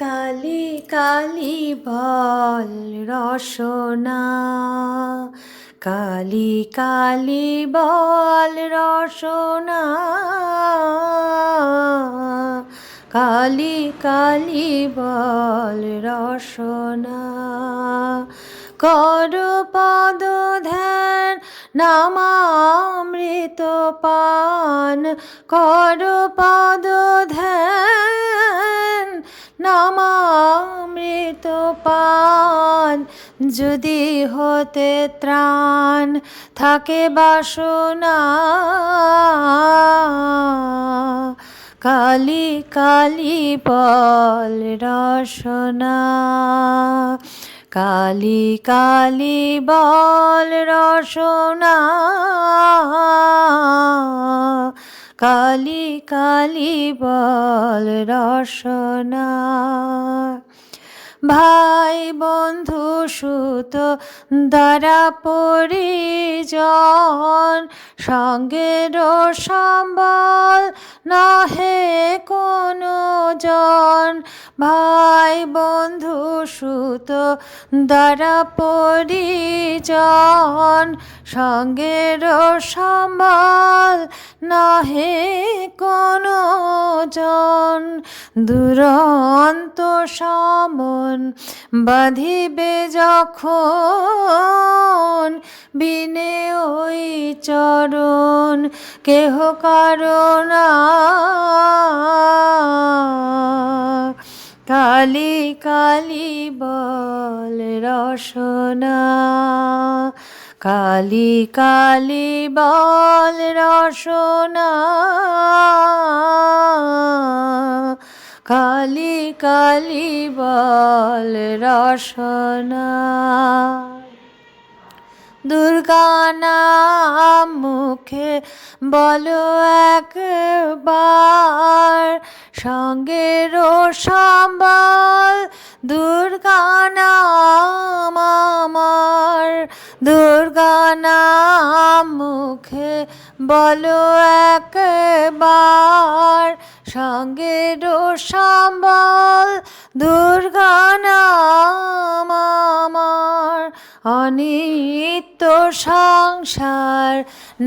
কালি কালি বল রসনা। কালি কালি বল রসনা। কালি কালি বল রসনা। কর পদ ধ্যান নামামৃত পান। কর পদ ধ্যান নামামৃত পান, যদি হতে ত্রাণ থাকে বাসনা। কালি কালি বল রসনা, কালি কালি বল রসনা। কালি কালি বল রসনা। ভাই বন্ধু সুত দ্বারা পরিজন সঙ্গের সম্বল নহে কোনো জন ভাই বন্ধু সুত দ্বারা পরিজন সঙ্গের সম্বল নহে কোনো জন দুরন্ত সমন বাঁধিবে যখন বিনে ওই চরণ, কেহ কারণা কালি কালি বল রসনা, কালি কালি বল রসনা। কালি কালি বল রসনা। দুর্গা নাম মুখে বলো একবার সঙ্গের সম্বল দুর্গা নাম আমার। দুর্গা নাম মুখে বলো একবার সঙ্গের সম্বল দুর্গা নাম আমার। অনিত্য সংসার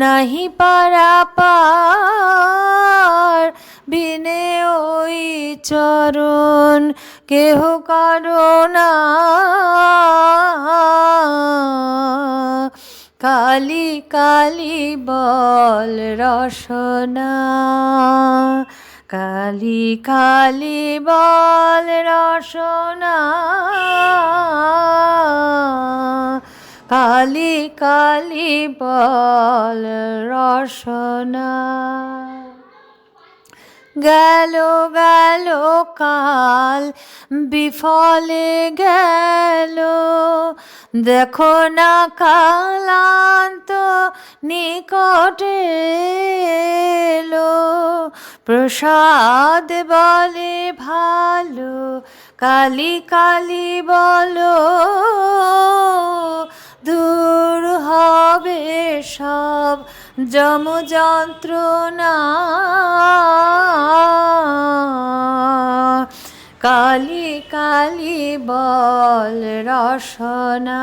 নাহি পারাপার বিনে ওই চরণ কেহ করোনা কালি কালি বল রসনা। কালি কালি বল রসনা। কালি কালি বল রসনা। গেল গেল কাল, বিফলে গেল। দেখো না কালান্ত নিকটে এলো। প্রসাদ বলে ভালো, কালি কালি বলো, দূর হবে সব যম যন্ত্রণা। কালি কালি বল রসনা।